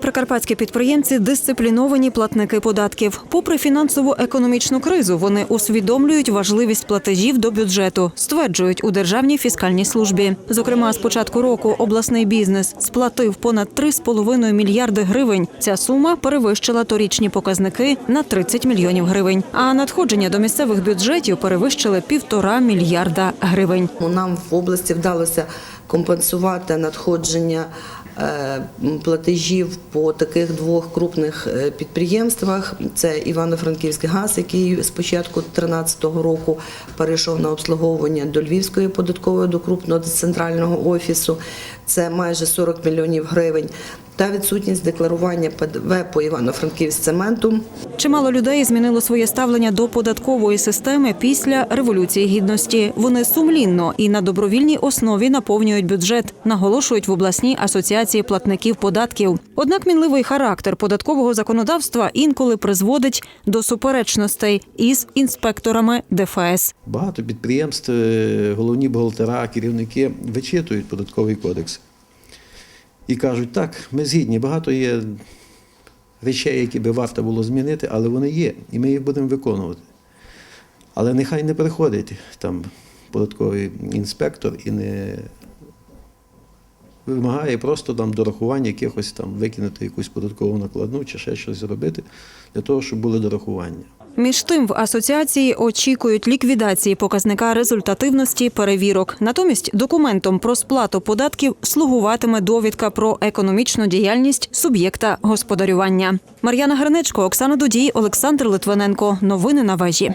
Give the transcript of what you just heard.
прикарпатські підприємці дисципліновані платники податків. Попри фінансово-економічну кризу, вони усвідомлюють важливість платежів до бюджету, стверджують у державній фіскальній службі. Зокрема, з початку року обласний бізнес сплатив понад 3,5 мільярди гривень. Ця сума перевищила торічні показники на 30 мільйонів гривень. А надходження до місцевих бюджетів перевищили півтора мільярда гривень. Нам в області вдалося компенсувати надходження платежів по таких двох крупних е, підприємствах. Це Івано-Франківський газ, який з початку 2013 року перейшов на обслуговування до Львівської податкової, до крупного центрального офісу. Це майже 40 мільйонів гривень. Та відсутність декларування ПДВ по Івано-Франківськ цементу Чимало людей змінило своє ставлення до податкової системи після революції гідності. Вони сумлінно і на добровільній основі наповнюють бюджет, наголошують в обласній асоціації платників податків. Однак мінливий характер податкового законодавства інколи призводить до суперечностей із інспекторами ДФС. Багато підприємств, е, головні бухгалтера, керівники вичитують податковий кодекс і кажуть, так, ми згідні, багато є речей, які би варто було змінити, але вони є, і ми їх будемо виконувати. Але нехай не приходить там податковий інспектор і не вимагає просто там дорахування якихось там викинути якусь податкову накладну чи ще щось зробити для того, щоб були дорахування. Між тим в асоціації очікують ліквідації показника результативності перевірок. Натомість документом про сплату податків слугуватиме довідка про економічну діяльність суб'єкта господарювання. Мар'яна Гринечко, Оксана Дудій, Олександр Литвиненко. Новини на вежі.